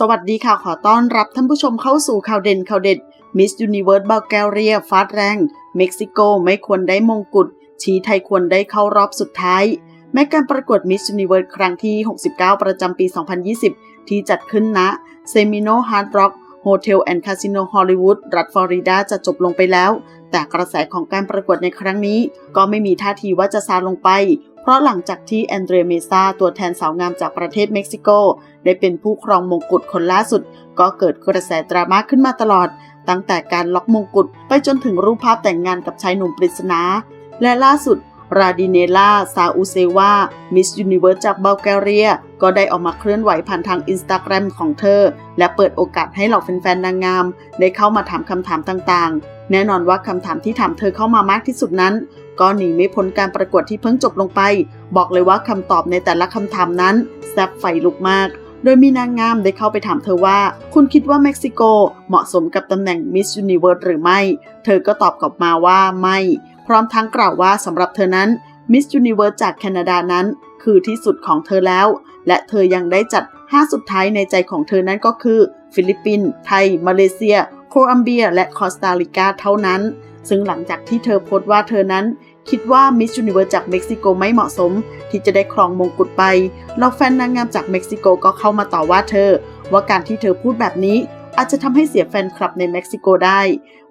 สวัสดีค่ะ ขอต้อนรับท่านผู้ชมเข้าสู่ข่าวเด่นข่าวเด็ด Miss Universe บัลแกเรียฟาดแรงเม็กซิโกไม่ควรได้มงกุฎชี้ไทยควรได้เข้ารอบสุดท้าย แม้การประกวด Miss Universe ครั้งที่ 69 ประจำปี 2020 ที่จัดขึ้นณ Semino Hard Rock Hotel and Casino Hollywood รัฐฟลอริดาจะจบลงไปแล้ว แต่กระแสของการประกวดในครั้งนี้ ก็ไม่มีท่าทีว่าจะซาลงไป เพราะหลังจากที่แอนเดรเมซาตัวแทนสาวงามจากประเทศเม็กซิโก ได้เป็นผู้ครองมงกุฎคนล่าสุด ก็เกิดกระแสดราม่าขึ้นมาตลอด ตั้งแต่การล็อกมงกุฎไปจนถึงรูปภาพแต่งงานกับชายหนุ่มปริศนา และล่าสุด ราดิเนล่า ซาอูเซวา มิสยูนิเวิร์สจากบัลแกเรีย ก็ได้ออกมาเคลื่อนไหวผ่านทางอินสตาแกรมของเธอ และเปิดโอกาสให้เหล่าแฟนๆนางงาม ได้เข้ามาถามคำถามต่างๆ แน่นอนว่าคำถามที่ถามเธอเข้ามามากที่สุดนั้น ก็หนีไม่พ้นการประกวดที่เพิ่งจบลงไป บอกเลยว่าคำตอบในแต่ละคำถามนั้นแซ่บไฟลุกมากโดยมีนางงามได้เข้าไปถามเธอว่า คุณคิดว่าเม็กซิโกเหมาะสมกับตำแหน่งมิส s u นิเวิร์สหรือไม่ เธอก็ตอบกลับมาว่าไม่ พร้อมทั้งกล่าวว่าสำหรับเธอนั้นมิส s u นิเวิร์สจากแคนาดานั้น คือที่สุดของเธอแล้ว และเธอยังได้จัด 5 สุดท้ายในใจของเธอนั้นก็คือ ฟิลิปปินส์ไทย มาเลเซีย โคลัมเบีย และคอสตาริกาเท่านั้น ซึ่งหลังจากที่เธอโพสต์ว่าเธอนั้น คิดว่ามิส s u นิเวิร์สจากเม็กซิโกไม่เหมาะสม ที่จะได้ครองมงกุฎไปเหล่าแฟนนางงามจากเม็กซิโกก็เข้ามาต่อว่าเธอ ว่าการที่เธอพูดแบบนี้ อาจจะทำให้เสียแฟนคลับในเม็กซิโกได้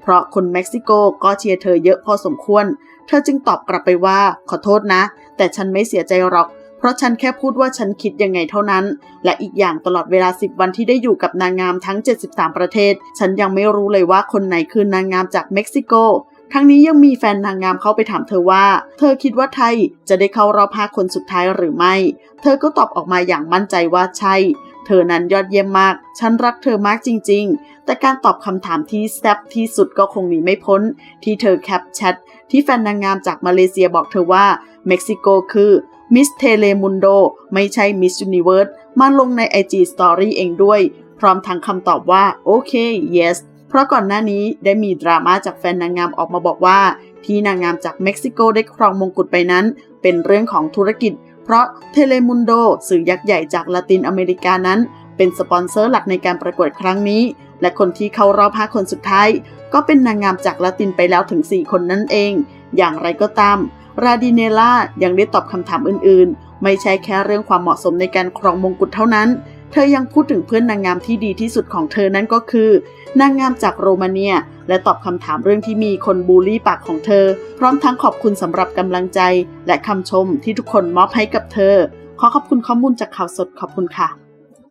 เพราะคนเม็กซิโกก็เชียร์เธอเยอะพอสมควร เธอจึงตอบกลับไปว่าขอโทษนะ แต่ฉันไม่เสียใจหรอก เพราะฉันแค่พูดว่าฉันคิดยังไงเท่านั้น และอีกอย่างตลอดเวลา 10 วันที่ได้อยู่กับนางงามทั้ง 73 ประเทศ ฉันยังไม่รู้เลยว่าคนไหนคือนางงามจากเม็กซิโกทั้งนี้ยังมีแฟนนางงามเข้าไปถามเธอว่า เธอคิดว่าไทยจะได้เข้ารอบ5คนสุดท้ายหรือไม่ เธอก็ตอบออกมาอย่างมั่นใจว่าใช่ เธอนั้นยอดเยี่ยมมาก ฉันรักเธอมากจริง ๆ แต่การตอบคำถามที่แซ่บที่สุดก็คงหนีไม่พ้น ที่เธอแคปแชทที่แฟนนางงามจากมาเลเซียบอกเธอว่า เม็กซิโกคือมิสเทเลมุนโดไม่ใช่มิสยูนิเวิร์สมาลงใน IG Story เองด้วย พร้อมทั้งคำตอบว่า โอเค yes เพราะก่อนหน้านี้ได้มีดราม่าจากแฟนนางงามออกมาบอกว่า ที่นางงามจากเม็กซิโกได้ครองมงกุฎไปนั้น เป็นเรื่องของธุรกิจ เพราะเทเลมุนโดสื่อยักษ์ใหญ่จากละตินอเมริกานั้น เป็นสปอนเซอร์หลักในการประกวดครั้งนี้ และคนที่เข้ารอบ5คนสุดท้าย ก็เป็นนางงามจากละตินไปแล้วถึง 4 คนนั่นเอง อย่างไรก็ตาม ราดิเนล่ายังได้ตอบคำถามอื่นๆ ไม่ใช่แค่เรื่องความเหมาะสมในการครองมงกุฎเท่านั้น เธอยังพูดถึงเพื่อนนางงามที่ดีที่สุดของเธอนั้นก็คือ นางงามจากโรมาเนีย และตอบคำถามเรื่องที่มีคนบูลลี่ปากของเธอ พร้อมทั้งขอบคุณสำหรับกำลังใจ และคำชมที่ทุกคนมอบให้กับเธอ ขอขอบคุณข้อมูลจากข่าวสดขอบคุณค่ะ